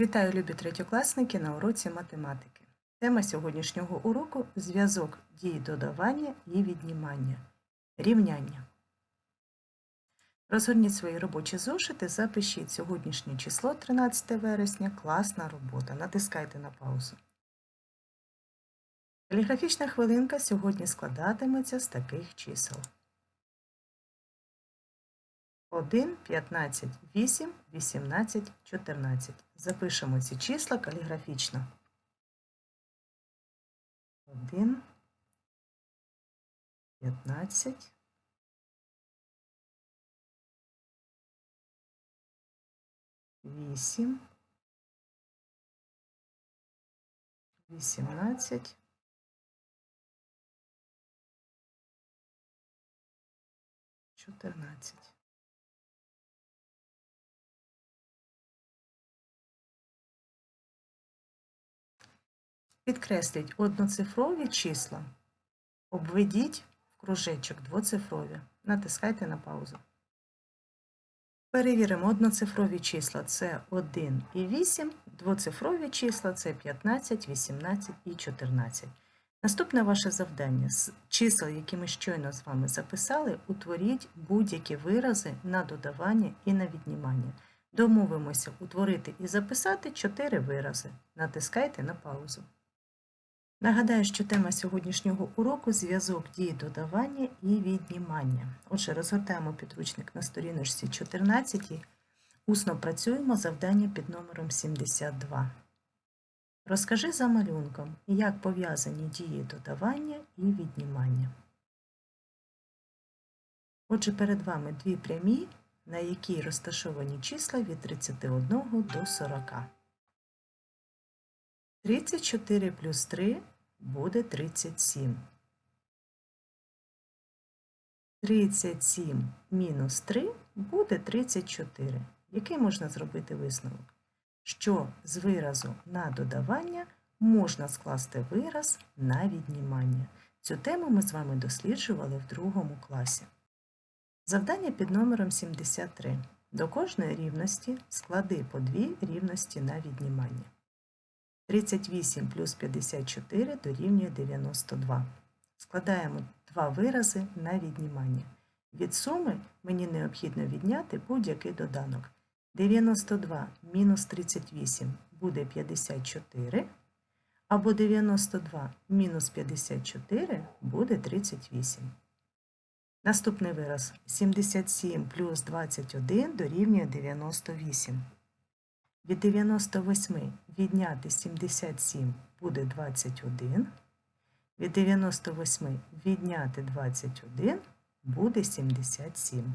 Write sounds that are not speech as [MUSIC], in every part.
Вітаю, любі третьокласники на уроці математики. Тема сьогоднішнього уроку зв'язок дій додавання і віднімання. Рівняння. Розгорніть свої робочі зошити, запишіть сьогоднішнє число 13 вересня, класна робота. Натискайте на паузу. Каліграфічна хвилинка сьогодні складатиметься з таких чисел. 1, 15, 8, 18, 14. Запишемо ці числа каліграфічно. 1, 15, 8, 18, 14. Підкресліть одноцифрові числа. Обведіть в кружечок двоцифрові. Натискайте на паузу. Перевіримо одноцифрові числа це 1 і 8, двоцифрові числа це 15, 18 і 14. Наступне ваше завдання з чисел, які ми щойно з вами записали, утворіть будь-які вирази на додавання і на віднімання. Домовимося утворити і записати 4 вирази. Натискайте на паузу. Нагадаю, що тема сьогоднішнього уроку зв'язок дії додавання і віднімання. Отже, розгортаємо підручник на сторіночці 14. Усно працюємо завдання під номером 72. Розкажи за малюнком, як пов'язані дії додавання і віднімання. Отже, перед вами дві прямі, на якій розташовані числа від 31 до 40. 34 плюс 3 буде 37. 37 мінус 3 буде 34. Який можна зробити висновок? Що з виразу на додавання можна скласти вираз на віднімання. Цю тему ми з вами досліджували в другому класі. Завдання під номером 73. До кожної рівності склади по дві рівності на віднімання. 38 плюс 54 дорівнює 92. Складаємо два вирази на віднімання. Від суми мені необхідно відняти будь-який доданок. 92 мінус 38 буде 54, або 92 мінус 54 буде 38. Наступний вираз 77 плюс 21 дорівнює 98. Від 98 відняти 77 буде 21. Від 98 відняти 21 буде 77.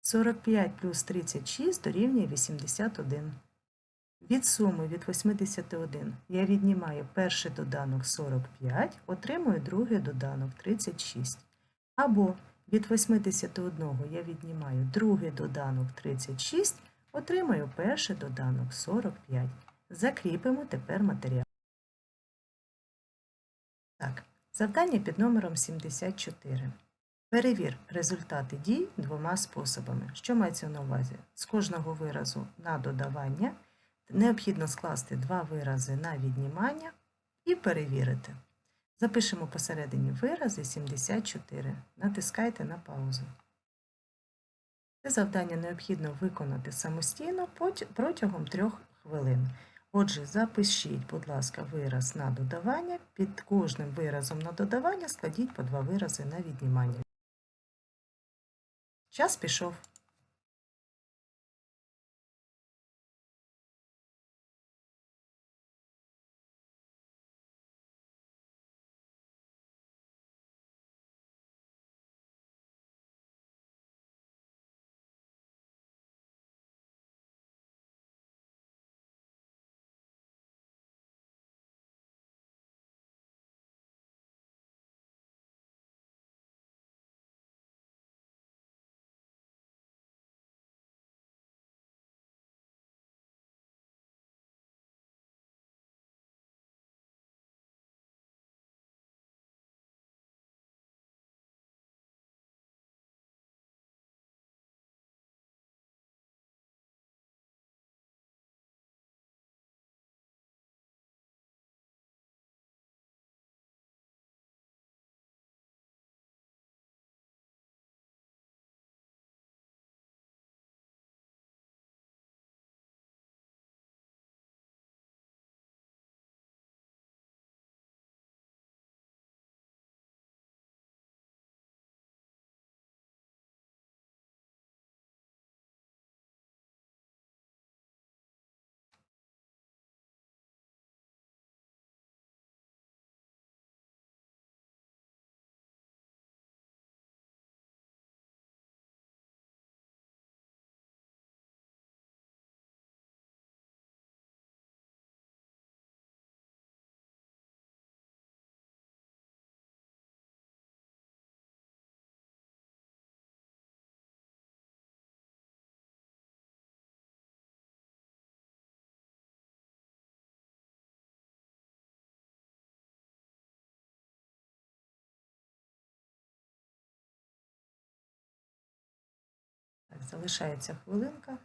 45 плюс 36 дорівнює 81. Від суми від 81 я віднімаю перший доданок 45, отримую другий доданок 36. Або від 81 я віднімаю другий доданок 36, отримаю перший доданок 45. Закріпимо тепер матеріал. Так, завдання під номером 74. Перевір результати дій двома способами. Що мається на увазі? З кожного виразу на додавання необхідно скласти два вирази на віднімання і перевірити. Запишемо посередині вирази 74. Натискайте на паузу. Завдання необхідно виконати самостійно протягом трьох хвилин. Отже, запишіть, будь ласка, вираз на додавання. Під кожним виразом на додавання складіть по два вирази на віднімання. Час пішов. Залишається хвилинка.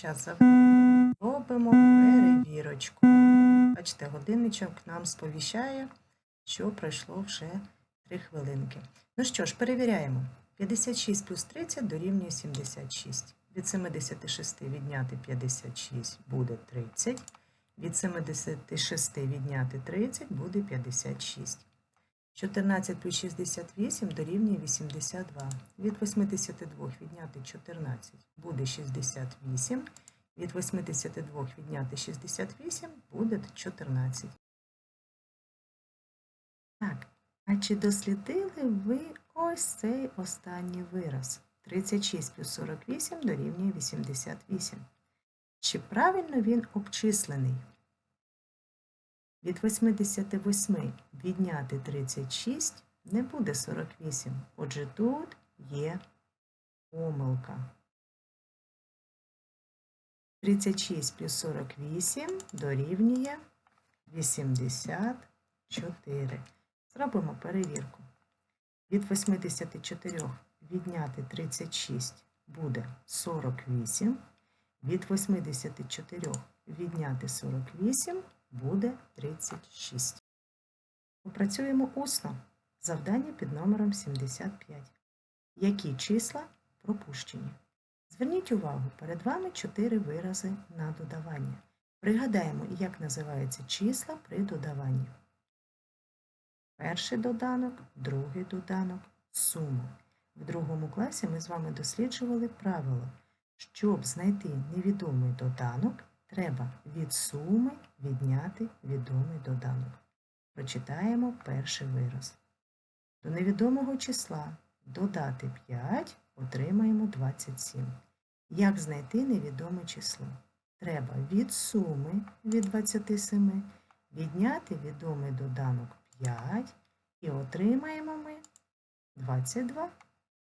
Час за- робимо перевірочку. Бачите, годинничок нам сповіщає, що пройшло вже 3 хвилинки. Ну що ж, перевіряємо. 56 плюс 30 дорівнює 76. Від 76 відняти 56 буде 30. Від 76 відняти 30 буде 56. 14 плюс 68 дорівнює 82. Від 82 відняти 14 буде 68. Від 82 відняти 68 буде 14. Так, а чи дослідили ви ось цей останній вираз? 36 плюс 48 дорівнює 88. Чи правильно він обчислений? Від 88 відняти 36 не буде 48. Отже, тут є помилка. 36 плюс 48 дорівнює 84. Зробимо перевірку. Від 84 відняти 36 буде 48. Від 84 відняти 48 буде 36. Попрацюємо усно. Завдання під номером 75. Які числа пропущені? Зверніть увагу, перед вами 4 вирази на додавання. Пригадаємо, як називаються числа при додаванні. Перший доданок, другий доданок, сума. В другому класі ми з вами досліджували правило. Щоб знайти невідомий доданок, треба від суми відняти відомий доданок. Прочитаємо перший вираз. До невідомого числа додати 5 отримаємо 27. Як знайти невідоме число? Треба від суми від 27 відняти відомий доданок 5 і отримаємо ми 22.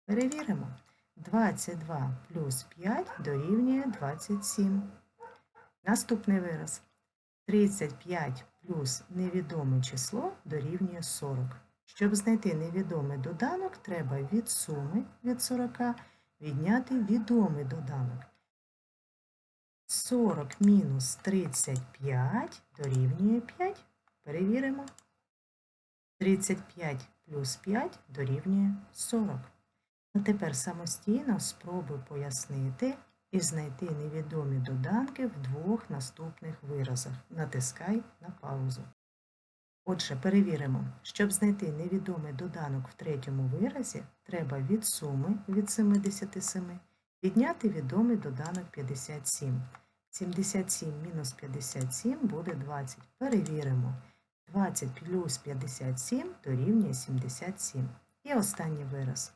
Перевіримо. 22 плюс 5 дорівнює 27. Наступний вираз. 35 плюс невідоме число дорівнює 40. Щоб знайти невідомий доданок, треба від суми від 40 відняти відомий доданок. 40 мінус 35 дорівнює 5. Перевіримо. 35 плюс 5 дорівнює 40. А тепер самостійно спробуй пояснити і знайти невідомі доданки в двох наступних виразах. Натискай на паузу. Отже, перевіримо, щоб знайти невідомий доданок в третьому виразі, треба від суми від 77 відняти відомий доданок 57. 77 мінус 57 буде 20. Перевіримо. 20 плюс 57 дорівнює 77. І останній вираз.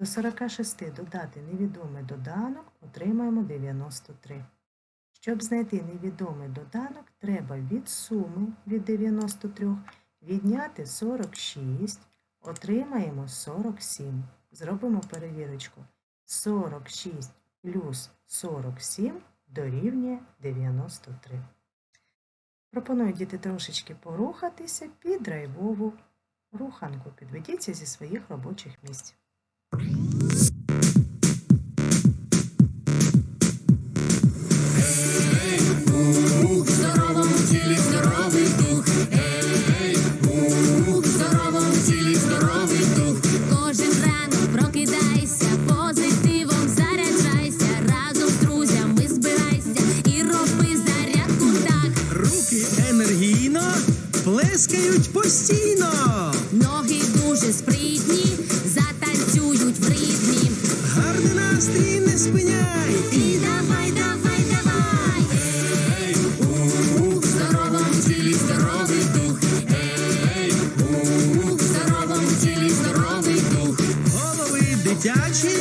До 46 додати невідомий доданок отримаємо 93. Щоб знайти невідомий доданок, треба від суми від 93 відняти 46, отримаємо 47. Зробимо перевірочку. 46 плюс 47 дорівнює 93. Пропоную діти трошечки порухатися під драйвову руханку. Підведіться зі своїх робочих місць. В [LAUGHS] Голови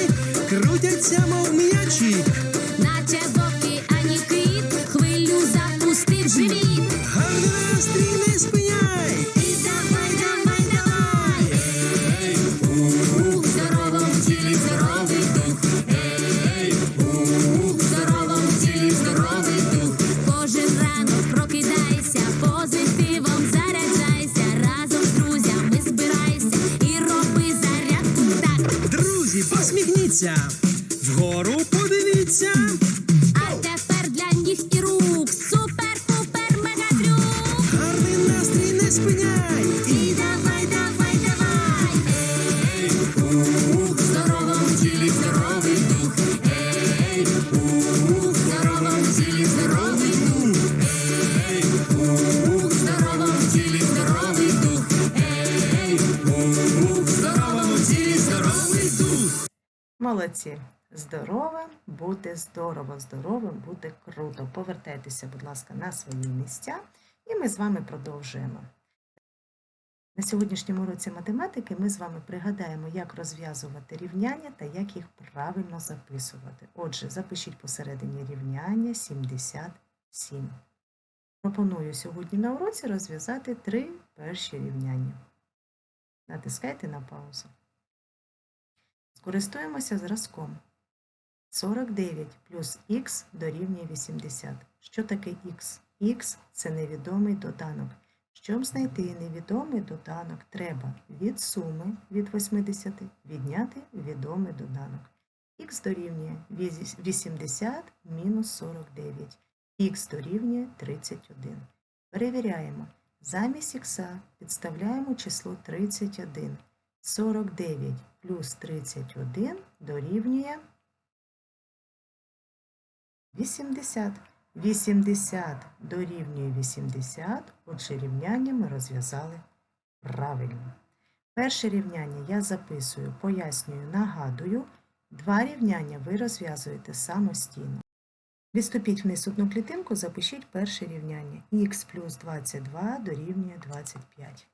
Молодці. Здоровим бути здорово, здоровим бути круто. Повертайтеся, будь ласка, на свої місця, і ми з вами продовжуємо. На сьогоднішньому уроці математики ми з вами пригадаємо, як розв'язувати рівняння та як їх правильно записувати. Отже, запишіть посередині рівняння 77. Пропоную сьогодні на уроці розв'язати три перші рівняння. Натискайте на паузу. Скористуємося зразком. 49 плюс х дорівнює 80. Що таке х? х – це невідомий доданок. Щоб знайти невідомий доданок, треба від суми від 80 відняти відомий доданок. х дорівнює 80 мінус 49. х дорівнює 31. Перевіряємо. Замість х підставляємо число 31. 49 плюс 31 дорівнює 80. 80 дорівнює 80, отже рівняння ми розв'язали правильно. Перше рівняння я записую, пояснюю, нагадую. Два рівняння ви розв'язуєте самостійно. Відступіть вниз одну клітинку, запишіть перше рівняння. х плюс 22 дорівнює 25.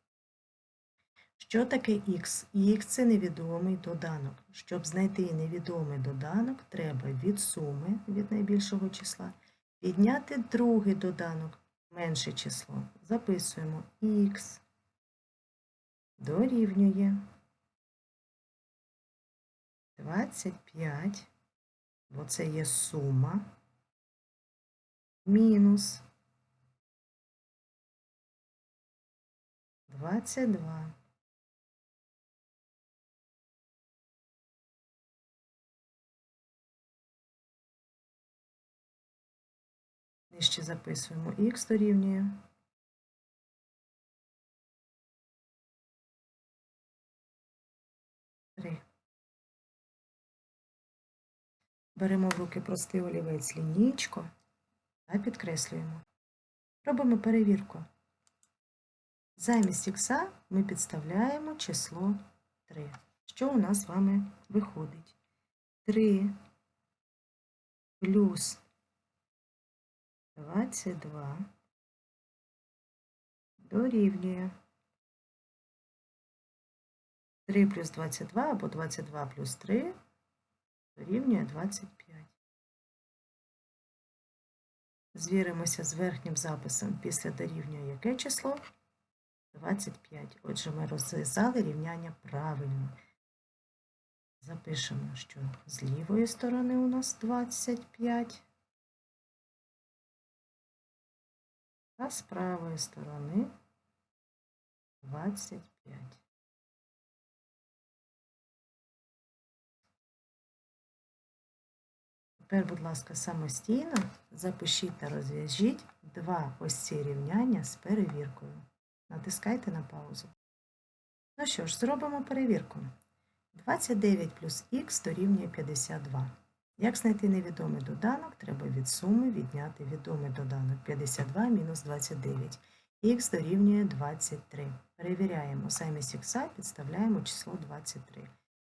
Що таке х? х – це невідомий доданок. Щоб знайти невідомий доданок, треба від суми від найбільшого числа відняти другий доданок, менше число. Записуємо х дорівнює 25, бо це є сума, мінус 22. Нижче записуємо х дорівнює. Беремо в руки простий олівець лінійку та підкреслюємо. Робимо перевірку. Замість х ми підставляємо число 3. Що у нас з вами виходить? 3 плюс 22 дорівнює 3 плюс 22 або 22 плюс 3 дорівнює 25. Звіримося з верхнім записом після дорівнює яке число? 25. Отже, ми розв'язали рівняння правильно. Запишемо, що з лівої сторони у нас 25. А з правої сторони 25. Тепер, будь ласка, самостійно запишіть та розв'яжіть два ось ці рівняння з перевіркою. Натискайте на паузу. Ну що ж, зробимо перевірку. 29 плюс х дорівнює 52. Як знайти невідомий доданок, треба від суми відняти відомий доданок 52 мінус 29. х дорівнює 23. Перевіряємо, замість х підставляємо число 23.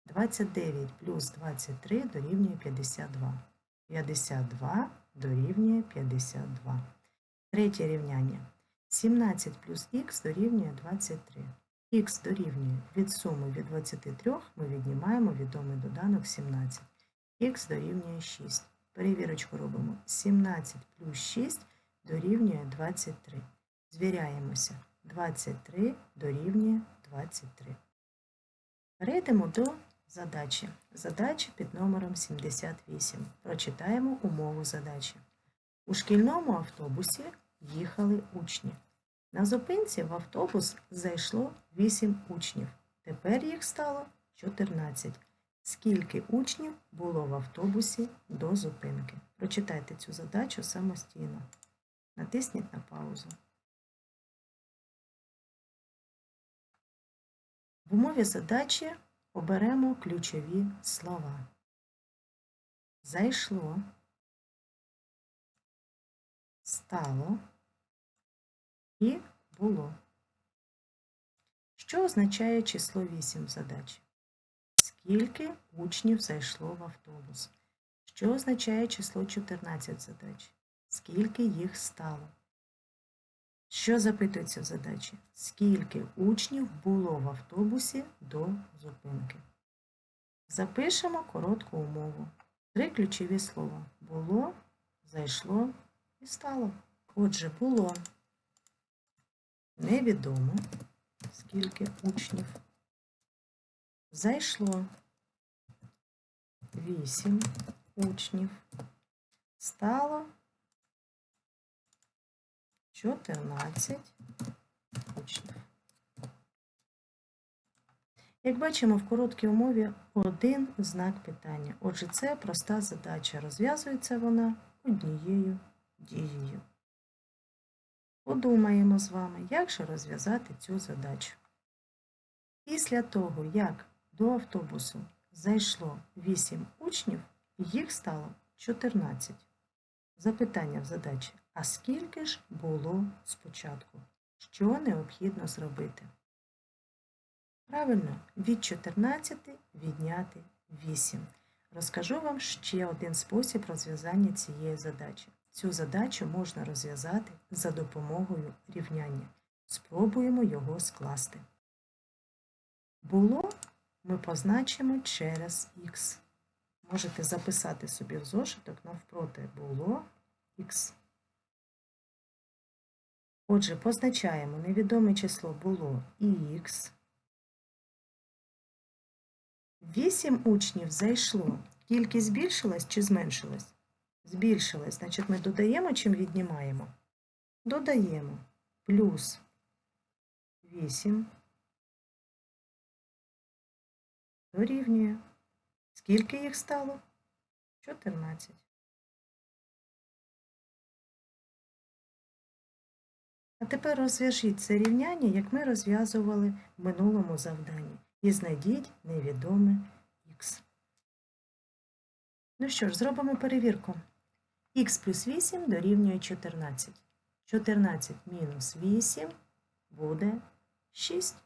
29 плюс 23 дорівнює 52. 52 дорівнює 52. Третє рівняння. 17 плюс х дорівнює 23. х дорівнює від суми від 23 ми віднімаємо відомий доданок 17. Х дорівнює 6. Перевірочку робимо. 17 плюс 6 дорівнює 23. Звіряємося. 23 дорівнює 23. Перейдемо до задачі. Задача під номером 78. Прочитаємо умову задачі. У шкільному автобусі їхали учні. На зупинці в автобус зайшло 8 учнів. Тепер їх стало 14. Скільки учнів було в автобусі до зупинки? Прочитайте цю задачу самостійно. Натисніть на паузу. В умові задачі оберемо ключові слова. Зайшло, стало і було. Що означає число 8 в задачі? Скільки учнів зайшло в автобус? Що означає число 14 в задачі? Скільки їх стало? Що запитується в задачі? Скільки учнів було в автобусі до зупинки? Запишемо коротку умову. Три ключові слова. Було, зайшло і стало. Отже, було невідомо, скільки учнів. Зайшло вісім учнів. Стало 14 учнів. Як бачимо, в короткій умові один знак питання. Отже, це проста задача. Розв'язується вона однією дією. Подумаємо з вами, як же розв'язати цю задачу. Після того, як до автобусу зайшло 8 учнів, їх стало 14. Запитання в задачі. А скільки ж було спочатку? Що необхідно зробити? Правильно, від 14 відняти 8. Розкажу вам ще один спосіб розв'язання цієї задачі. Цю задачу можна розв'язати за допомогою рівняння. Спробуємо його скласти. Було ми позначимо через х. Можете записати собі в зошиток навпроти було х. Отже, позначаємо невідоме число було і х. 8 учнів зайшло. Кількість збільшилась чи зменшилась? Збільшилась. Значить, ми додаємо чим віднімаємо? Додаємо плюс 8 дорівнює. Скільки їх стало? 14. А тепер розв'яжіть це рівняння, як ми розв'язували в минулому завданні. І знайдіть невідоме х. Ну що ж, зробимо перевірку. х плюс 8 дорівнює 14. 14 мінус 8 буде 6.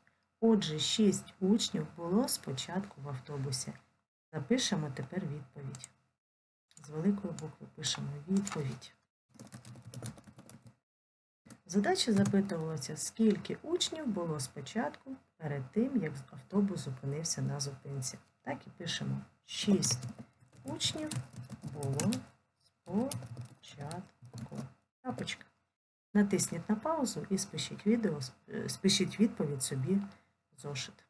Отже, 6 учнів було спочатку в автобусі. Запишемо тепер відповідь. З великої букви пишемо відповідь. Задача запитувалася, скільки учнів було спочатку перед тим, як автобус зупинився на зупинці. Так і пишемо 6 учнів було спочатку. Крапочка. Натисніть на паузу і спишіть відео, е, спишіть відповідь собі в зошит.